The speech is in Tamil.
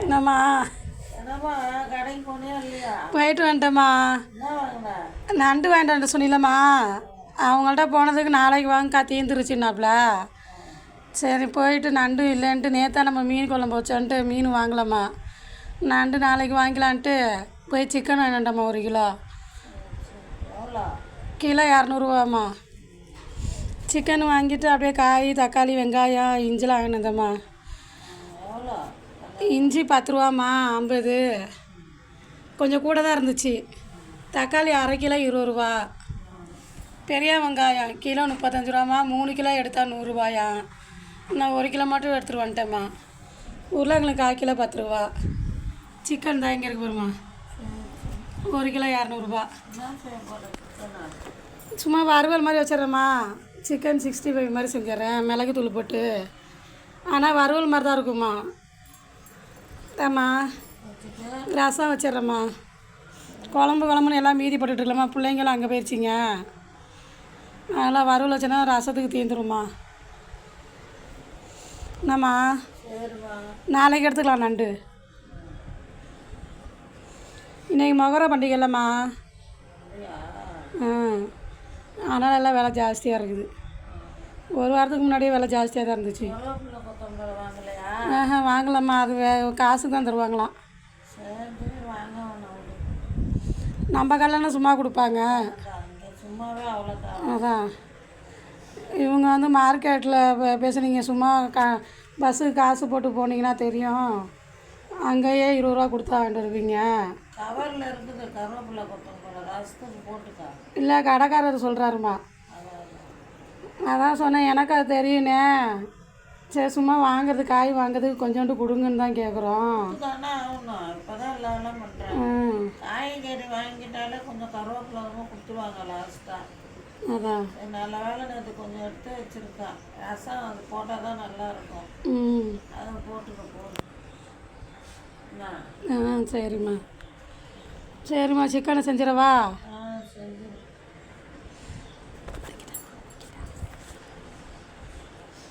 என்னம்மா? போயிட்டு வந்துட்டேம்மா. நண்டு வேண்டாம் சொன்னிலம்மா. அவங்கள்ட்ட போனதுக்கு நாளைக்கு வாங்கக்கா தீந்துருச்சுன்னாப்புல சரி போயிட்டு நண்டு இல்லைன்ட்டு நேற்றா நம்ம மீன் குழம்பு வச்சோன்ட்டு மீன் வாங்கலாம்மா. நண்டு நாளைக்கு வாங்கிக்கலான்ட்டு போய் சிக்கன் வேண்டாம்மா ஒரு கிலோ. கிலோ இரநூறுவாம்மா. சிக்கன் வாங்கிட்டு அப்படியே காய் தக்காளி வெங்காயம் இஞ்சிலாம் வாங்கினதம்மா இஞ்சி பத்து ரூபாம்மா ஐம்பது. கொஞ்சம் கூட தான் இருந்துச்சு. தக்காளி அரை கிலோ இருபது ரூபா பெரிய வெங்காயம் கிலோ முப்பத்தஞ்சு ரூபாம்மா மூணு கிலோ எடுத்தால் நூறுரூபாயா? நான் ஒரு கிலோ மட்டும் எடுத்துகிட்டு வந்துட்டேம்மா. உருளைக்கிழங்கு கால் கிலோ பத்து ரூபா சிக்கன் தான் இங்கே இருக்கு பாரும்மா. ஒரு கிலோ இரநூறுபா. சும்மா வறுவல் மாதிரி வச்சிடுறேம்மா. சிக்கன் சிக்ஸ்டி ஃபைவ் மாதிரி செஞ்சிடறேன். மிளகு தூள் போட்டு. ஆனால் வறுவல் மாதிரி தான் இருக்கும்மா. ஆமா ரசம் வச்சிடுறேம்மா. குழம்பு குழம்புன்னு எல்லாம் மீதி போட்டுட்ருக்கலாமா பிள்ளைங்களும் அங்கே போயிடுச்சிங்க அதெல்லாம் வறுவல் வச்சேன்னா ரசத்துக்கு தீந்துரும்மா. என்னம்மா? நாளைக்கு எடுத்துக்கலாம் நண்டு. இன்றைக்கி மொகர பண்டிகை இல்லைம்மா. ஆ அதனால் எல்லாம் விலை ஜாஸ்தியாக இருக்குது. ஒரு வாரத்துக்கு முன்னாடியே விலை ஜாஸ்தியாக தான் இருந்துச்சு. ஆஹா வாங்கலாம்மா. அது காசு தான் தருவாங்களாம். நம்ம கல்யாணம் சும்மா கொடுப்பாங்க. அதான். இவங்க வந்து மார்க்கெட்டில் பேசுனீங்க. சும்மா கா பஸ்ஸுக்கு காசு போட்டு போனீங்கன்னா தெரியும். அங்கேயே இருபது ரூபா கொடுத்தா வாங்கிட்டு கவரில் இருக்குது கருவேப்பிலை கொத்தமல்லி போட்டுக்கா இல்லை கடைக்காரர் சொல்கிறாருமா அதான் அதான் சொன்னேன் எனக்கு அது தெரியுண்ணே சரி சும்மா வாங்குறது காய் வாங்குறதுக்கு கொஞ்சோண்டு கொடுங்கன்னு தான் கேட்குறோம் காய்கறி வாங்கிட்டாலே கொஞ்சம் கருவேப்பிலாவும் கொடுத்துருவாங்க லாஸ்ட்டாக அதான் நல்ல வேலை நேற்று கொஞ்சம் எடுத்து வச்சுருக்கேன். ரசம் அது போட்டால் தான் நல்லா இருக்கும். ம். அதை போட்டுக்க என்ன? ஆ சரிம்மா. சரிம்மா சிக்கனை செஞ்சிடவா?